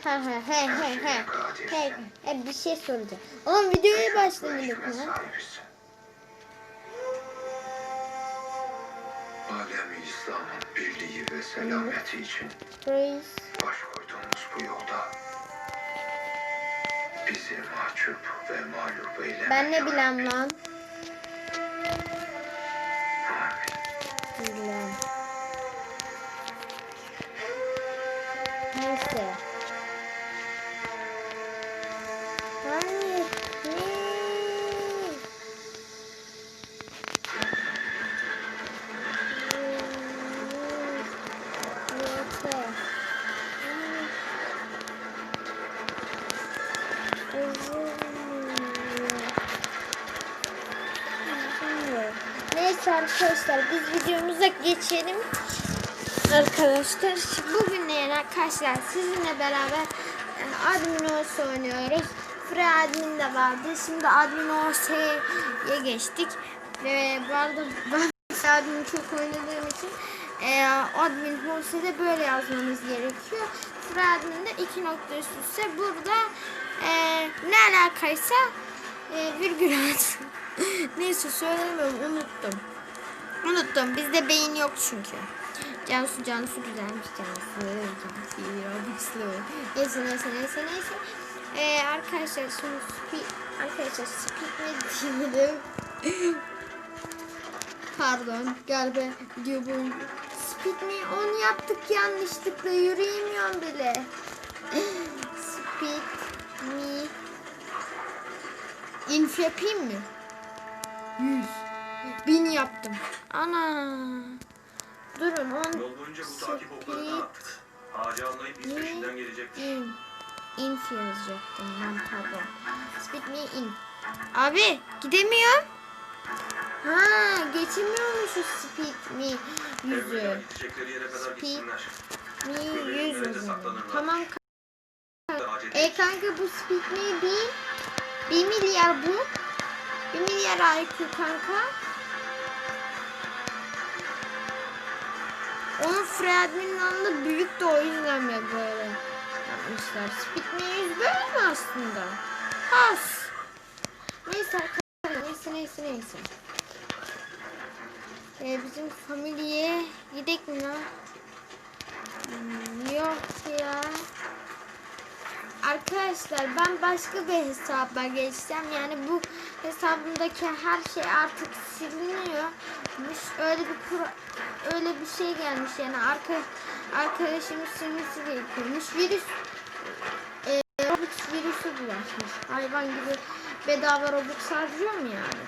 Ha ha he he he. He, he bir şey soracağım. Oğlum videoya mı? sahibisin. Alemi İslam'ın birliği ve selameti için baş koyduğumuz bu yolda bizi mahcup ve mağlup eyleme. Ben ne Rabbi. lan? Bilmem. Neyse. Arkadaşlar biz videomuza geçelim. Arkadaşlar bugün yani arkadaşlar sizinle beraber e, Admin Ose oynuyoruz. Free Admin de vardı. Şimdi Admin Ose'ye geçtik. Ve bu arada ben Admin çok oynadığım için e, Admin Ose'de böyle yazmanız gerekiyor. Free Admin'de iki nokta üst üste burada e, ne alakaysa e, virgül at. Neyse söylemiyorum unuttum. Unuttum. Bizde beyin yok çünkü. Cansu Cansu güzelmiş Cansu. Neyse neyse neyse neyse. Ee, arkadaşlar şimdi speed, arkadaşlar speed ne diyelim? Pardon galiba video boyunca. Speed mi? Onu yaptık yanlışlıkla yürüyemiyorum bile. speed mi? Inf yapayım mı? 100. Bin yaptım. Ana. Durun on. Yol boyunca bu takip oklarını Speed attık. Ağacı anlayıp biz Ne? peşinden gelecektik. in. Inf yazacaktım ben pardon. Speed me in. Abi gidemiyorum. Ha geçemiyormuşuz speed me yüzü. Speed. gitsinler. Me yüz o zaman. Tamam. E kanka bu speed me bin. Bir milyar bu. Bir milyar IQ kanka. Onun Fred'in alanı büyük de o yüzden mi böyle yapmışlar. Me 100 böyle mi aslında? Has. Neyse arkadaşlar neyse neyse neyse. Ee, bizim familyeye gidek mi lan? Hmm, yok ya. Arkadaşlar ben başka bir hesaba geçeceğim. Yani bu hesabımdaki her şey artık siliniyor. Öyle bir kura, öyle bir şey gelmiş yani arka arkadaşımız silmesi gerekiyormuş. Virüs e, Robux virüsü bulaşmış. Hayvan gibi bedava Robux harcıyor mu yani?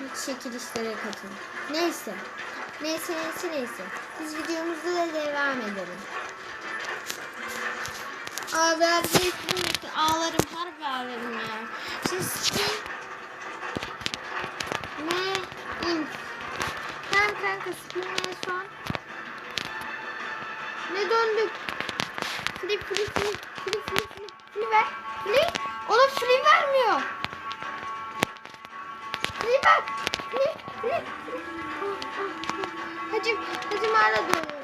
Hiç şekil işlere katın. Neyse. Neyse neyse neyse. Biz videomuzda da devam edelim. Abi abi ağlarım harbi ağlarım ya. Şimdi skin ne in. Tamam kanka skin ne son? Ne döndük? Flip flip flip flip flip flip flip ver. Flip. Oğlum flip vermiyor. Flip ver. Flip flip. Hacım hacım hala dönüyor.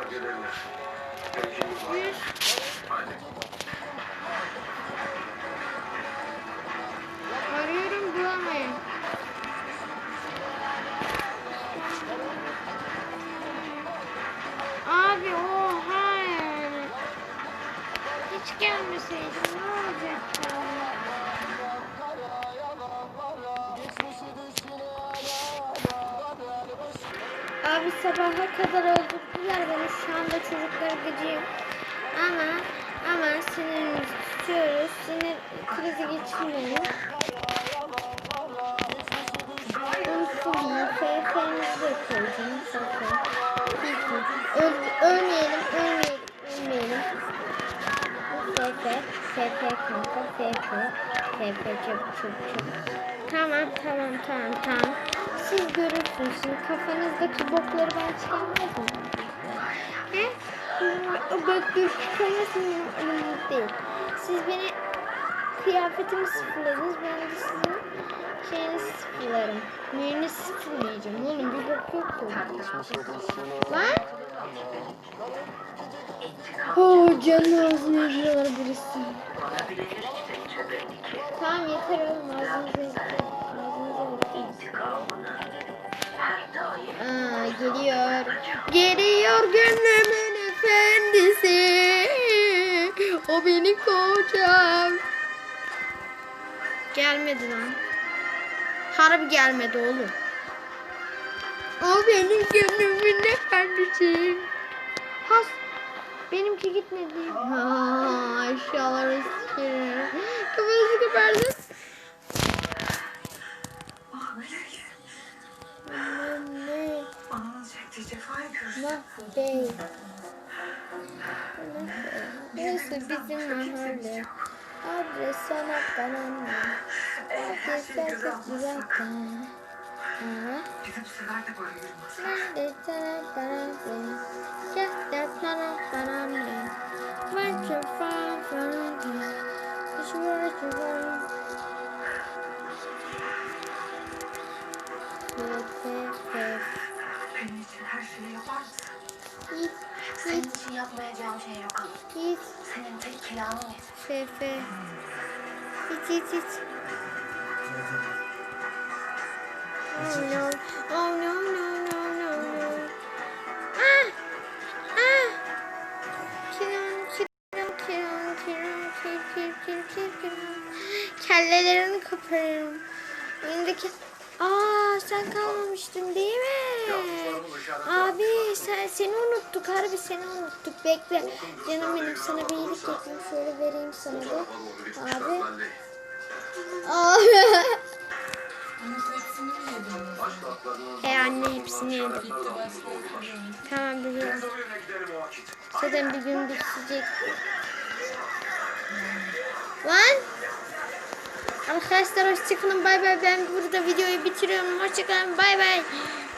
Bok Abi sabaha kadar öldürdüler beni. Şu anda çocukları gıcıyım. Ama ama sinirimizi tutuyoruz. Sinir krizi geçirmeyin. Unutmayın. FF'nizi de koyacağım. Öl, ölmeyelim, ölmeyelim, ölmeyelim. FF, FF kanka, FF, FF çok çok çok. Tamam, tamam, tamam, tamam. Siz görürsünüz. Şimdi kafanızdaki bokları ben çıkarmaz mı? He? bak dur benim elimde değil. Siz beni kıyafetimi sıfırladınız. Ben de sizin şeyini sıfırlarım. Neyini sıfırlayacağım oğlum bir bak yok ki. Lan. Oh canım ağzını yiyorlar birisi. Tamam yeter oğlum ağzınıza yeter. Aa, geliyor. Geliyor gönlümün efendisi. O benim kocam. Gelmedi lan. Harbi gelmedi oğlum. O benim gönlümün efendisi. Has. Benimki gitmedi. Ha, aşağılara sikerim. Kafası kapardı. Bey. Neyse bizim mahalle. Adres sana karanlık. Adres sana güzelken. Ha? Bizim sever de böyle yürümez. Nerede sana karanlık? Gel sana karanlık. What you find karanlık? Hiç uğraşmıyorum. Senin için yapmayacağım şey yok. git. Senin tek kiranın yeter. Fefe. Hiç hiç hiç. Oh no. Oh no no no no no. Ah! Ah! Kiran kiran kiran kiran kir kir kir kir kiran. Kellelerini koparırım. Önündeki... Aa sen kalmamıştın değil mi? Abi sen, seni unuttuk harbi seni unuttuk. Bekle. Canım benim sana bir iyilik yapayım. Şöyle vereyim sana da. Abi. Abi. e anne hepsini yedim. Tamam biliyorum. Zaten bir gün bitecek. Lan. Arkadaşlar hoşçakalın bay bay ben burada videoyu bitiriyorum hoşçakalın bay bay.